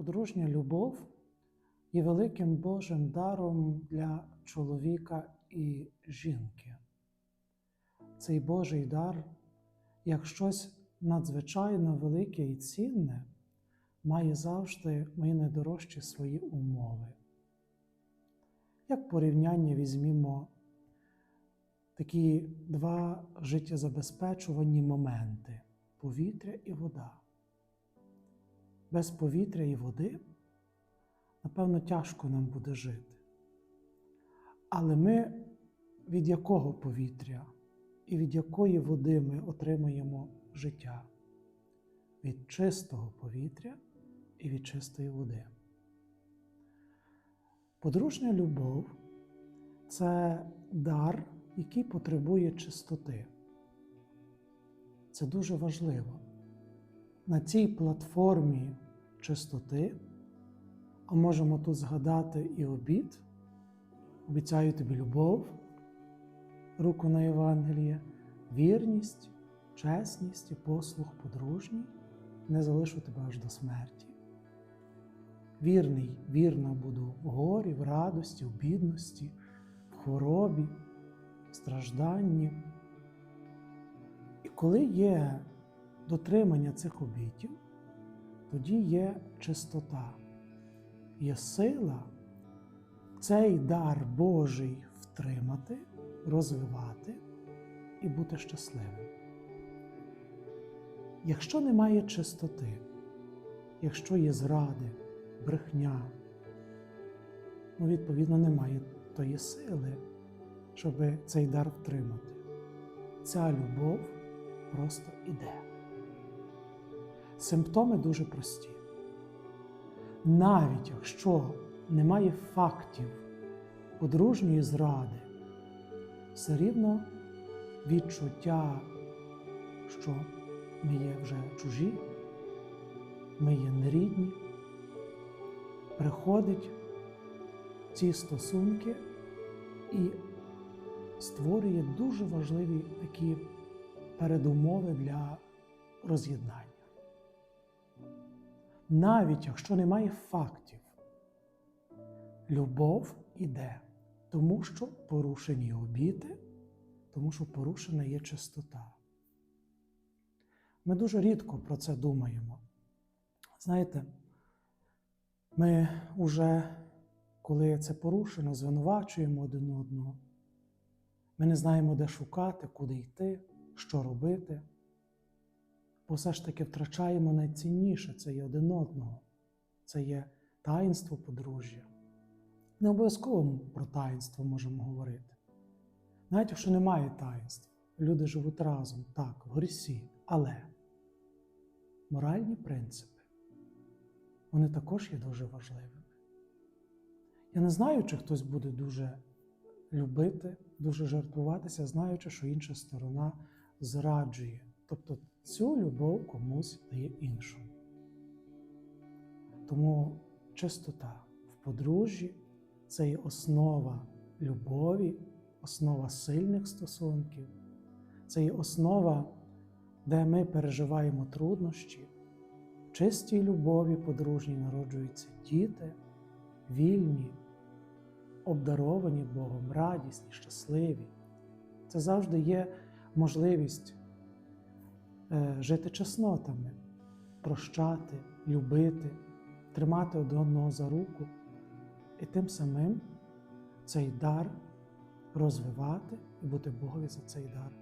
Подружня любов є великим Божим даром для чоловіка і жінки. Цей Божий дар, як щось надзвичайно велике і цінне, має завжди мої найдорожчі свої умови. Як порівняння візьмімо такі два життєзабезпечувальні моменти повітря і вода. Без повітря і води, напевно, тяжко нам буде жити. Але ми від якого повітря і від якої води ми отримуємо життя? Від чистого повітря і від чистої води. Подружня любов це дар, який потребує чистоти. Це дуже важливо. На цій платформі чистоти, а можемо тут згадати і обід, обіцяю тобі любов, руку на Євангеліє, вірність, чесність і послуг подружній, не залишу тебе аж до смерті. Вірний, вірна буду в горі, в радості, в бідності, в хворобі, в стражданні. І коли є дотримання цих обітів, тоді є чистота, є сила цей дар Божий втримати, розвивати і бути щасливим. Якщо немає чистоти, якщо є зради, брехня, ну, відповідно, немає тої сили, щоб цей дар втримати. Ця любов просто іде. Симптоми дуже прості. Навіть якщо немає фактів подружньої зради, все рівно відчуття, що ми є вже чужі, ми є нерідні, приходить ці стосунки і створює дуже важливі такі передумови для роз'єднання. Навіть якщо немає фактів, любов іде, тому що порушені обіти, тому що порушена є чистота. Ми дуже рідко про це думаємо. Знаєте, ми вже, коли це порушено, звинувачуємо один одного. Ми не знаємо, де шукати, куди йти, що робити. Бо все ж таки втрачаємо найцінніше це є один одного, це є таїнство подружжя. Не обов'язково про таїнство можемо говорити. Навіть якщо немає таїнства, люди живуть разом, так, в грісі, але моральні принципи, вони також є дуже важливими. Я не знаю, чи хтось буде дуже любити, дуже жертвуватися, знаючи, що інша сторона зраджує. Тобто цю любов комусь дає іншому. Тому чистота в подружжі це є основа любові, основа сильних стосунків, це є основа, де ми переживаємо труднощі. В чистій любові подружній народжуються діти, вільні, обдаровані Богом, радісні, щасливі. Це завжди є можливість жити чеснотами, прощати, любити, тримати один одного за руку. І тим самим цей дар розвивати і бути Богові за цей дар